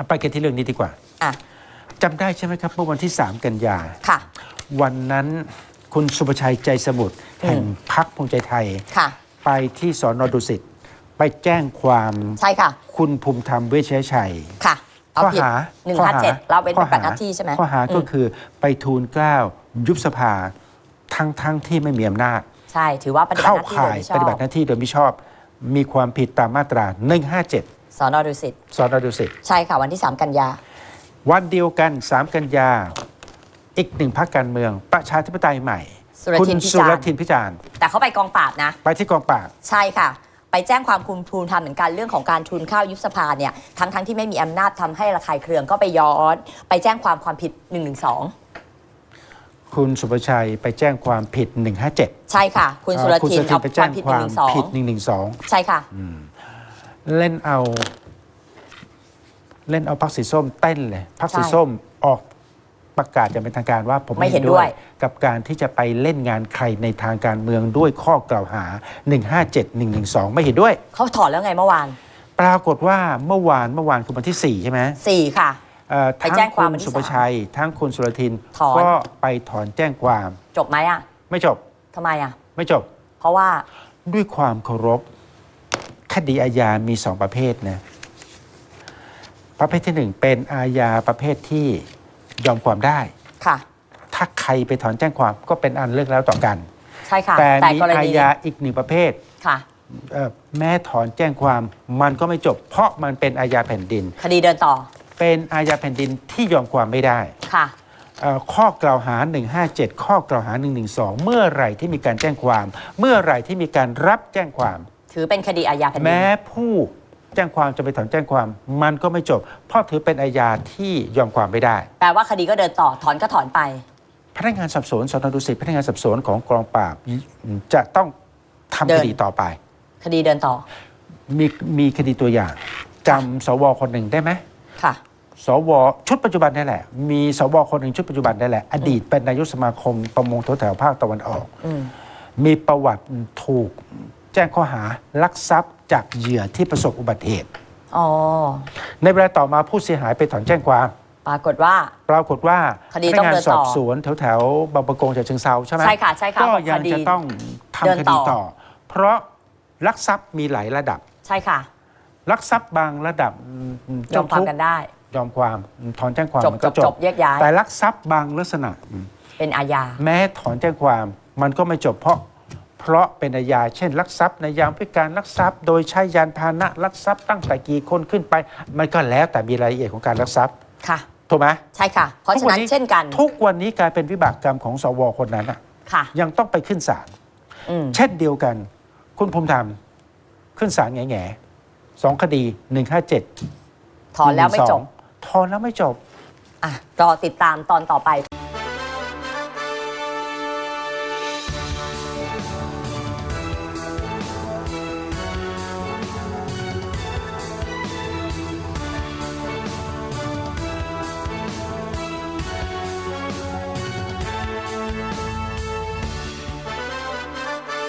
เอาไปกันที่เรื่องนี้ดีกว่าอะจำได้ใช่ไหมครับเมื่อวันที่ 3 กันยา ค่ะ วันนั้นคุณสุประชัยใจสมุทรแห่งพักภูมิใจไทย ค่ะ ไปที่สอนอดุสิตไปแจ้งความใช่ค่ะ คุณภูมิธรรมเวชยชัย ค่ะ เอาข้อผิดหาหนึ่งข้อห้าหาเจ็ดเราเป็นข้อปฏิบัติหน้าที่ใช่ไหมข้อหาก็มคือไปทูลเกล้ายุบสภาทั้งทั้งที่ไม่มีอำนาจ ใช่ ถือว่าปฏิบัติเข้าหน้าที่โดข่ายยไม่ชอปฏิบับติหน้าที่โดยมิชอบ มีความผิดตามมาตรา 157 สอนอดุสิตสอนอดุสิต ใช่ค่ะวันที่ 3 กันยา วันเดียวกัน 3 กันยา อีกหนึ่งพักการเมือง ประชาธิปไตยใหม่ สุรคุณทินพิสุจารรณ์ทินพิจารณ์แต่เขาไปกองปราบนะ ไปที่กองปราบ ใช่ค่ะ ไปแจ้งความคุณภูมิธรรมเหมือนกันเรื่องของการทุนข้าวยุบสภาเนี่ยทั้งทั้งที่ไม่มีอำนาจทำให้ระคายเคืองก็ไปย้อน ไปแจ้งความความผิด 112 คุณสุประชัยไปแจ้งความผิด 157ใช่ค่ะ คุณสุรทินเอ่อเอาไปคแจ้วางมผิดความผิด 112 112 ใช่ค่ะ เล่นเอา เล่นเอาพักสีส้มเต้นเลยพักสีใช่ส้มออกประกาศอย่างเป็นทางการว่าผมไม่เห็นด้วย กับการที่จะไปเล่นงานใครในทางการเมืองด้วยข้อกล่าวหา 157 112 ไม่เห็นด้วย เขาถอนแล้วไงเมื่อวาน ปรากฏว่าเมื่อวานเมื่อวานคือวันที่ 4 ใช่ไหม4ค่ะเอ่อไปแจ้งความทั้วันณที่สุประชัย ทั้งคุณสุรทินถอนก็ไปถอนแจ้งความ จบไหมอะ ไม่จบทำไมอะ ไม่จบ เพราะว่าด้วยความเคารพ คดีอาญามีสองประเภทนะประเภทที่หนึ่งเป็นอาญาประเภทที่ยอมความได้ ค่ะ ถ้าใครไปถอนแจ้งความก็เป็นอันเลิกแล้วต่อกัน ใช่ค่ะ แต่แต่มีกรอาณีญาอีกหนึ่งประเภท ค่ะเอ่อแม้ถอนแจ้งความมันก็ไม่จบ เพราะมันเป็นอาญาแผ่นดิน คดีเดินต่อ เป็นอาญาแผ่นดินที่ยอมความไม่ได้ ค่ะเอ่อข้อกล่าวหา 157 ข้อกล่าวหา 112 เมื่อไหร่ที่มีการแจ้งความ เมื่อไหร่ที่มีการรับแจ้งความ ถือเป็นคดีอาญาแผ่นดินแม้ผู้แจ้งความจะไปถอนแจ้งความ มันก็ไม่จบ เพราะถือเป็นอาญาที่ยอมความไม่ได้ แปลว่าคดีก็เดินต่อถอนก็ถอนไป พนักงานสอบสวนสนดุสิตพนักงานสอบสวนของกองปราบจะต้องทำเดิคน ดีต่อไป คดีเดินต่อมีมีคดีตัวอย่างจำสวคนหนึ่งได้ไหมค่ะ สวชุดปัจจุบันนี่แหละ มีสวคนหนึ่งชุดปัจจุบันนี่แหละ อดีตเป็นนายกสมาคมประมงแถวๆภาคตะวันออก อืม มีประวัติถูก แจ้งข้อหาลักทรัพย์จากเหยื่อที่ประสบอุบัติเหตุ อ๋อ ในเวลาต่อมาผู้เสียหายไปถอนแจ้งความ ปรากฏว่า ปรากฏว่าคดีพนัต้องงานเดินสต่ออบสวนแถวแถวๆบางประกงจากเชิงเซาใช่ไหมใช่ค่ะใช่ค่ะก็บอกยังคดีจะต้องเดินทำคต่ดีอ ต่อ เพราะลักทรัพย์มีหลายระดับ ใช่ค่ะลักทรัพย์บางระดับยอมความกันได้ ยอมความถอนแจ้งความจบมันจก็บจจบบแยกย้าย แต่ลักทรัพย์บางลักษณะเป็นอาญา แม้ถอนแจ้งความมันก็ไม่จบเพราะ เพราะเป็นอาญาเช่นลักทรัพย์ในยามพิการลักทรัพย์ โดยใช้ยานพาหนะลักทรัพย์ตั้งแต่กี่คนขึ้นไป มันก็แล้วแต่มีรายละเอียดของการลักทรัพย์ค่ะถูกไหมใช่ค่ะ เพราะฉะนั้นทุกวัเช่นกัน ทุกวันนี้กลายเป็นวิบากกรรมของสวคนนั้นอะค่ะ ยังต้องไปขึ้นศาลอืมเช่นเดียวกัน คุณภูมิธรรมขึ้นศาลแง่แง่ๆสองคดี157ถอนแล้วไม่จบถอนแล้วไม่จบอะรอติดตามตอนต่อไป